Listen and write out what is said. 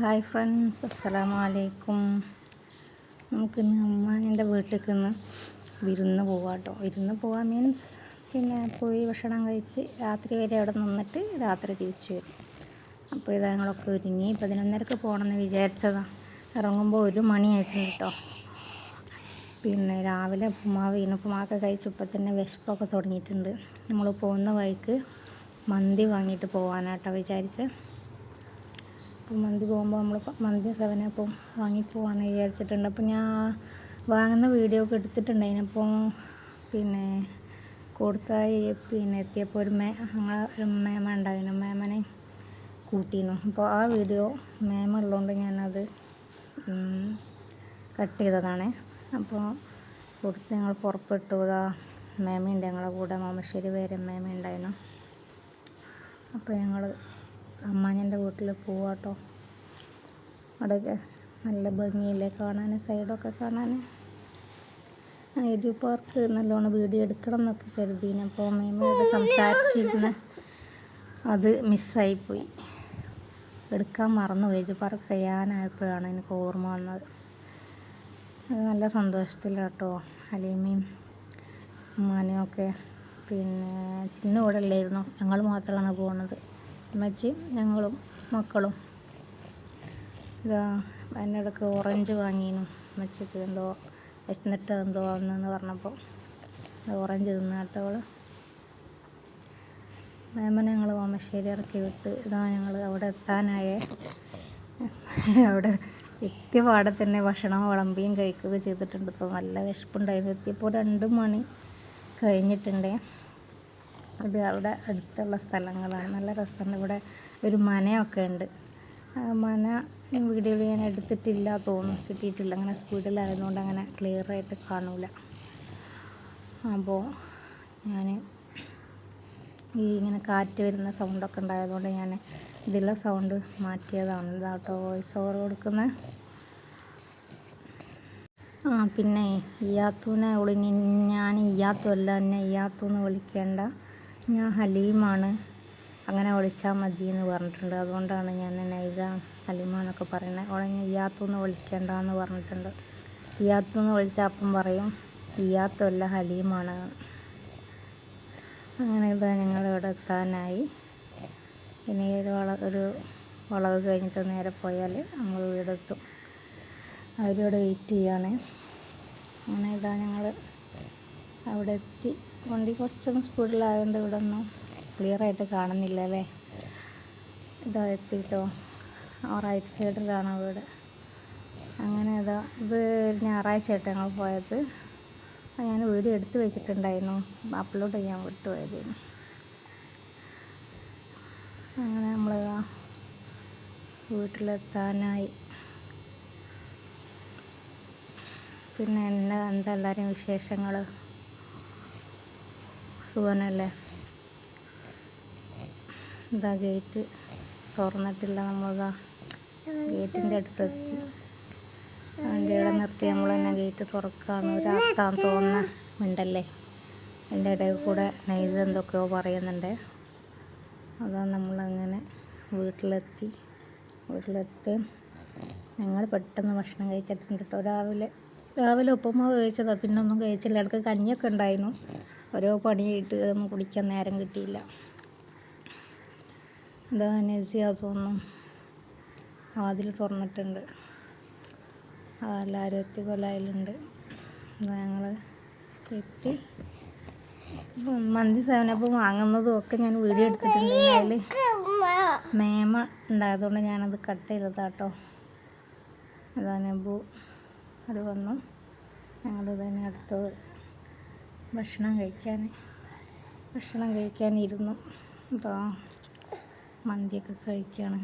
Hi friends അസ്സലാമു അലൈക്കും നമുക്കിന്ന് അമ്മാന്റെ വീട്ടിലേക്ക് ഒന്ന് വിരുന്ന് പോവാം കേട്ടോ വിരുന്ന് പോവാ മീൻസ് പിന്നെ പോയി ഭക്ഷണം കഴിച്ച് രാത്രി വരെ അവിടെ നിന്നിട്ട് രാത്രി തിരിച്ചു വരും. അപ്പോൾ ഇതാ ഞങ്ങളൊക്കെ ഒരുങ്ങി. പതിനൊന്നരക്ക് പോകണമെന്ന് വിചാരിച്ചതാണ് ഇറങ്ങുമ്പോൾ ഒരു മണിയായിട്ടുണ്ട് കേട്ടോ. പിന്നെ രാവിലെ ഉപ്പുമാവ് ഇനുപ്പുമാവൊക്കെ ഇപ്പം തന്നെ വിശപ്പൊക്കെ തുടങ്ങിയിട്ടുണ്ട്. നമ്മൾ പോകുന്ന വഴിക്ക് മന്തി വാങ്ങിയിട്ട് പോകാനാട്ടോ വിചാരിച്ച്. അപ്പം മന്തി പോകുമ്പോൾ നമ്മൾ മന്തി സെവനപ്പം വാങ്ങിപ്പോവാന്ന് വിചാരിച്ചിട്ടുണ്ട്. അപ്പം ഞാൻ വാങ്ങുന്ന വീഡിയോ ഒക്കെ എടുത്തിട്ടുണ്ട് അതിനപ്പോൾ പിന്നെ കൊടുത്തായി. പിന്നെ എത്തിയപ്പോൾ ഒരു മേ ഞങ്ങളെ ഒരു മേമ ഉണ്ടായിരുന്നു. മേമനെ കൂട്ടിയിരുന്നു. അപ്പോൾ ആ വീഡിയോ മേമ ഉള്ളതുകൊണ്ട് ഞാനത് കട്ട് ചെയ്തതാണ്. അപ്പോൾ കൊടുത്ത് ഞങ്ങൾ പുറപ്പെട്ടു. ഇതാ മേമയുണ്ട് ഞങ്ങളുടെ കൂടെ. മാമശ്ശേരി വേറെ മേമ ഉണ്ടായിരുന്നു അപ്പോൾ ഞങ്ങൾ അമ്മാഞ്ഞന്റെ വീട്ടിൽ പോവാട്ടോ. അവിടെ നല്ല ഭംഗിയില്ലേ കാണാൻ സൈഡൊക്കെ കാണാൻ ഒരു പാർക്ക് നല്ലോണം വീഡിയോ എടുക്കണം എന്നൊക്കെ കരുതിന്. അപ്പോൾ മേമയോട് സംസാരിച്ചിരുന്ന അത് മിസ്സായിപ്പോയി എടുക്കാൻ മറന്നുപോയി ഒരു പാർക്ക് കഴിയാനായപ്പോഴാണ് എനിക്ക് ഓർമ്മ വന്നത്. അത് നല്ല സന്തോഷത്തിലാട്ടോ. അലീമയും ഉമ്മാനും ഒക്കെ. പിന്നെ ചിന്നു ഇവിടെ ഞങ്ങൾ മാത്രമാണ് പോകുന്നത് അമ്മച്ചിയും ഞങ്ങളും മക്കളും. ഇതാ അതിനിടയ്ക്ക് ഓറഞ്ച് വാങ്ങിയിരുന്നു. അമ്മച്ചിക്ക് എന്തോ വിശന്നിട്ട് എന്തോ ആവുന്നെന്ന് പറഞ്ഞപ്പോൾ ഓറഞ്ച് തിന്നാട്ടോ അവൾ മേമനെ ഞങ്ങൾ ഓമശ്ശേരി ഇറക്കി വിട്ട് ഇതാ ഞങ്ങൾ അവിടെ എത്താനായേ. അവിടെ എത്തിയ പാടെ തന്നെ ഭക്ഷണം വിളമ്പിയും കഴിക്കുകയും ചെയ്തിട്ടുണ്ട്. ഇപ്പോൾ നല്ല വിശപ്പുണ്ടായിരുന്നു. എത്തിയപ്പോൾ രണ്ട് മണി കഴിഞ്ഞിട്ടുണ്ടേ. അത് അവിടെ അടുത്തുള്ള സ്ഥലങ്ങളാണ്. നല്ല രസമുണ്ട്. ഇവിടെ ഒരു മനയൊക്കെ ഉണ്ട്. മന വീഡിയോയിൽ ഞാൻ എടുത്തിട്ടില്ല തോന്നുന്നു. കിട്ടിയിട്ടില്ല. അങ്ങനെ സ്പീഡിലായതുകൊണ്ട് അങ്ങനെ ക്ലിയറായിട്ട് കാണൂല. അപ്പോൾ ഞാൻ ഈ ഇങ്ങനെ കാറ്റ് വരുന്ന സൗണ്ടൊക്കെ ഉണ്ടായതുകൊണ്ട് ഞാൻ ഇതിലെ സൗണ്ട് മാറ്റിയതാണ്. ഇതാട്ടോ വോയിസ് ഓവർ കൊടുക്കുന്നത് ആ പിന്നെ ഇയാത്തൂനെ വിളി ഞാൻ ഇയാത്തു അല്ല എന്നെ ഇയാത്തു എന്ന് വിളിക്കേണ്ട. ഞാൻ ഹലീമാണ്. അങ്ങനെ വിളിച്ചാൽ മതി എന്ന് പറഞ്ഞിട്ടുണ്ട്. അതുകൊണ്ടാണ് ഞാൻ നൈസ ഹലീമ എന്നൊക്കെ പറയുന്നത് അവളെ ഇയാത്തു എന്ന് വിളിക്കേണ്ടെന്ന് പറഞ്ഞിട്ടുണ്ട്. ഇയാത്തു എന്ന് വിളിച്ചാൽ അപ്പം പറയും ഇയാത്തു അല്ല ഹലീമാണ്. അങ്ങനെ ഇതാ ഞങ്ങളിവിടെ എത്താനായി. ഇനി ഒരു വള ഒരു വളവ് കഴിഞ്ഞിട്ട് നേരെ പോയാൽ നമ്മൾ വീടെത്തും. അവരിവിടെ വെയിറ്റ് ചെയ്യാണ്. അങ്ങനെ ഇതാ ഞങ്ങൾ അവിടെ എത്തി വണ്ടി കുറച്ചൊന്ന് സ്പീഡിലായതുകൊണ്ട് ഇവിടെ ഒന്നും ക്ലിയർ ആയിട്ട് കാണുന്നില്ല അല്ലേ ഇതാ എത്തിയിട്ടോ റൈറ്റ് സൈഡിലാണ് വീട്. അങ്ങനെ ഇതാ ഇത് ഞായറാഴ്ച ആയിട്ട് ഞങ്ങൾ പോയത്. ഞാൻ വീഡിയോ എടുത്ത് വെച്ചിട്ടുണ്ടായിരുന്നു. അപ്ലോഡ് ചെയ്യാൻ വിട്ടുപോയതായിരുന്നു അങ്ങനെ നമ്മൾ വീട്ടിലെത്താനായി. പിന്നെ എന്നെ എന്താ എല്ലാവരും വിശേഷങ്ങൾ സുഖനല്ലേ ഇതാ ഗേറ്റ്. തുറന്നിട്ടില്ല നമ്മളിതാ. ഗേറ്റിന്റെ അടുത്തെത്തി. വണ്ടികളെ നിർത്തി. നമ്മൾ തന്നെ ഗേറ്റ് തുറക്കുകയാണ് രാത്താന്ന് തോന്നുന്ന മിണ്ടല്ലേ? എന്റെ ഇടയിൽ കൂടെ നൈസ് എന്തൊക്കെയോ പറയുന്നുണ്ട്. അതാ നമ്മളങ്ങനെ വീട്ടിലെത്തി. വീട്ടിലെത്തി. ഞങ്ങൾ പെട്ടെന്ന് ഭക്ഷണം കഴിച്ചിട്ടുണ്ട് കേട്ടോ. രാവിലെ രാവിലെ ഉപ്പുമാവ് കഴിച്ചതാണ് പിന്നെ ഒന്നും കഴിച്ചില്ല. ഇടയ്ക്ക് കഞ്ഞിയൊക്കെ ഉണ്ടായിരുന്നു. ഓരോ പണിയിട്ട് ഒന്നും കുടിക്കാൻ നേരം കിട്ടിയില്ല. എന്താ നസിയാസൊന്നും വാതിൽ തുറന്നിട്ടുണ്ട്. അതെല്ലാവരും എത്തി കൊലായിലുണ്ട് ഞങ്ങൾ എത്തി. മന്തി സെവനപ്പ് വാങ്ങുന്നതും ഒക്കെ ഞാൻ വീഡിയോ എടുത്തിട്ടുണ്ട് അതിൽ മേമ ഉണ്ടായതുകൊണ്ട് ഞാനത് കട്ട് ചെയ്തതാട്ടോ. അതാണ് നബു അത് വന്നു. ഞങ്ങൾ തന്നെ അടുത്തത്. ഭക്ഷണം കഴിക്കാൻ ഭക്ഷണം കഴിക്കാനിരുന്നു എന്താ മന്തിയൊക്കെ കഴിക്കുകയാണ്